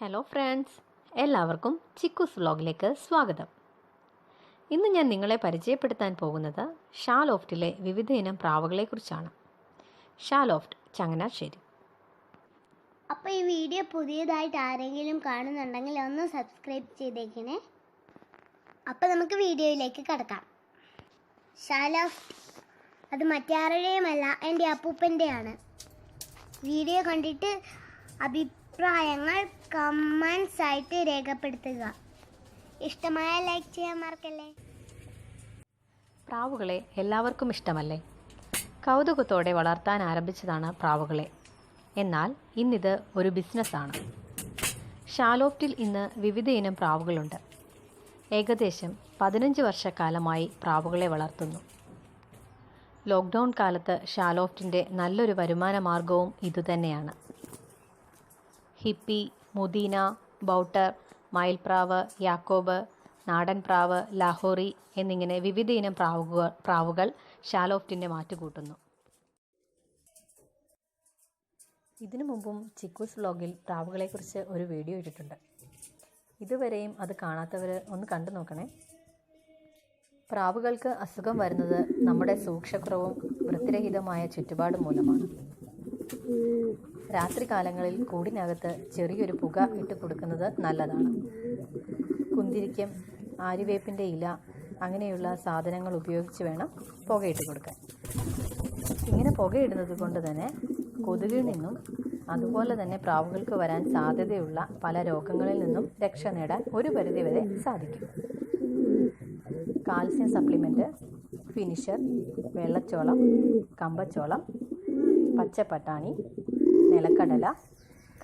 Hello friends എല്ലാവർക്കും ചിക്കൂസ് വ്ലോഗിലേക്ക് സ്വാഗതം. ഇന്ന് ഞാൻ നിങ്ങളെ പരിചയപ്പെടുത്താൻ പോകുന്നത് ഷാലോഫ്റ്റിലെ വിവിധ ഇനം പ്രാവുകളെക്കുറിച്ചാണ്. ഷാലോഫ്റ്റ് ചങ്ങനാശ്ശേരി. അപ്പോൾ ഈ വീഡിയോ പുതിയതായിട്ട് ആരെങ്കിലും കാണുന്നുണ്ടെങ്കിൽ ഒന്ന് സബ്സ്ക്രൈബ് ചെയ്തേക്കണേ. അപ്പോൾ നമുക്ക് വീഡിയോയിലേക്ക് കടക്കാം. ഷാലോഫ്റ്റ് അത് മറ്റാരുടെയുമല്ല എന്റെ അപ്പൂപ്പന്റെയാണ് വീഡിയോ കണ്ടിട്ട് അഭിപ്രായങ്ങൾ കമൻസ് ആയിട്ട് രേഖപ്പെടുത്തുക. ഇഷ്ടമായ ലൈക്ക് ചെയ്യാൻ മറക്കല്ലേ പ്രാവുകളെ എല്ലാവർക്കും ഇഷ്ടമല്ലേ? കൗതുകത്തോടെ വളർത്താൻ ആരംഭിച്ചതാണ് പ്രാവുകളെ. എന്നാൽ ഇന്നിത് ഒരു ബിസിനസ്സാണ് ഷാലോപ്റ്റിൽ ഇന്ന് വിവിധ ഇനം പ്രാവുകളുണ്ട്. ഏകദേശം പതിനഞ്ച് വർഷക്കാലമായി പ്രാവുകളെ വളർത്തുന്നു. ലോക്ക്ഡൗൺ കാലത്ത് ഷാലോഫ്റ്റിന്റെ നല്ലൊരു വരുമാന മാർഗവും ഇതുതന്നെയാണ്. ഹിപ്പി മുദീന ബൗട്ടർ മയിൽപ്രാവ് യാക്കോബ് നാടൻ പ്രാവ് ലാഹോറി എന്നിങ്ങനെ വിവിധ ഇനം പ്രാവുകൾ പ്രാവുകൾ ഷാലോഫ്റ്റിന്റെ മാറ്റുകൂട്ടുന്നു ഇതിനു മുമ്പും ചിക്കൂസ് വ്ലോഗിൽ പ്രാവുകളെക്കുറിച്ച് ഒരു വീഡിയോ ഇട്ടിട്ടുണ്ട്. ഇതുവരെയും അത് കാണാത്തവർ ഒന്ന് കണ്ടു നോക്കണേ. പ്രാവുകൾക്ക് അസുഖം വരുന്നത് നമ്മുടെ സൂക്ഷ്മക്കുറവും വൃത്തിരഹിതമായ ചുറ്റുപാടും മൂലമാണ്. രാത്രികാലങ്ങളിൽ കൂടിനകത്ത് ചെറിയൊരു പുക ഇട്ട് കൊടുക്കുന്നത് നല്ലതാണ്. കുന്തിരിക്കം ആര്യവേപ്പിന്റെ ഇല അങ്ങനെയുള്ള സാധനങ്ങൾ ഉപയോഗിച്ച് വേണം പുകയിട്ട് കൊടുക്കാൻ ഇങ്ങനെ പുകയിടുന്നത് കൊണ്ട് തന്നെ കൊതുകിൽ നിന്നും അതുപോലെ തന്നെ പ്രാവുകൾക്ക് വരാൻ സാധ്യതയുള്ള പല രോഗങ്ങളിൽ നിന്നും രക്ഷ നേടാൻ ഒരു പരിധിവരെ സാധിക്കും. കാൽസ്യം സപ്ലിമെന്റ് ഫിനിഷർ വെള്ളച്ചോളം കമ്പച്ചോളം പച്ചപ്പട്ടാണി നിലക്കടല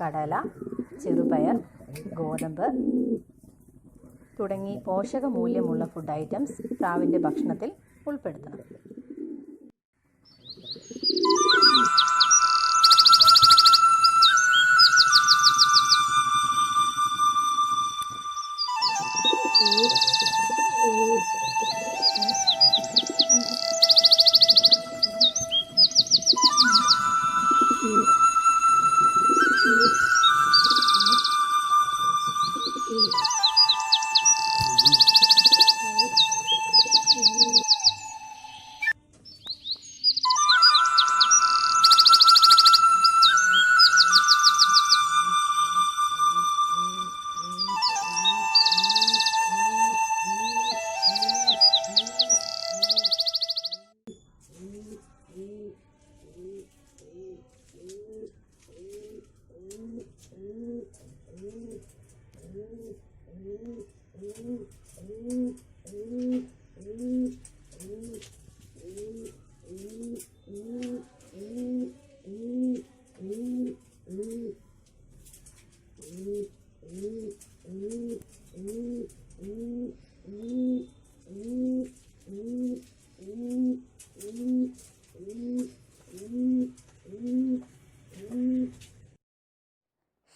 കടല ചെറുപയർ ഗോതമ്പ് തുടങ്ങി പോഷകമൂല്യമുള്ള ഫുഡ് ഐറ്റംസ് പ്രാവിന്റെ ഭക്ഷണത്തിൽ ഉൾപ്പെടുത്തണം. Mm-hmm.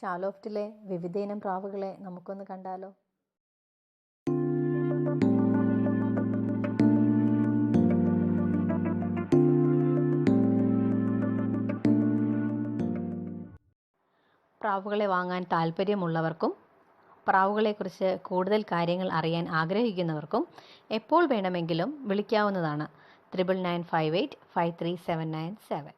ഷാലോഫ്റ്റിലെ വിവിധയിനം പ്രാവുകളെ നമുക്കൊന്ന് കണ്ടാലോ? പ്രാവുകളെ വാങ്ങാൻ താല്പര്യമുള്ളവർക്കും പ്രാവുകളെക്കുറിച്ച് കൂടുതൽ കാര്യങ്ങൾ അറിയാൻ ആഗ്രഹിക്കുന്നവർക്കും എപ്പോൾ വേണമെങ്കിലും വിളിക്കാവുന്നതാണ്. Triple nine five eight five three seven nine seven.